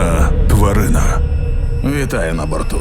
Небезпечна тварина. Вітаю на борту.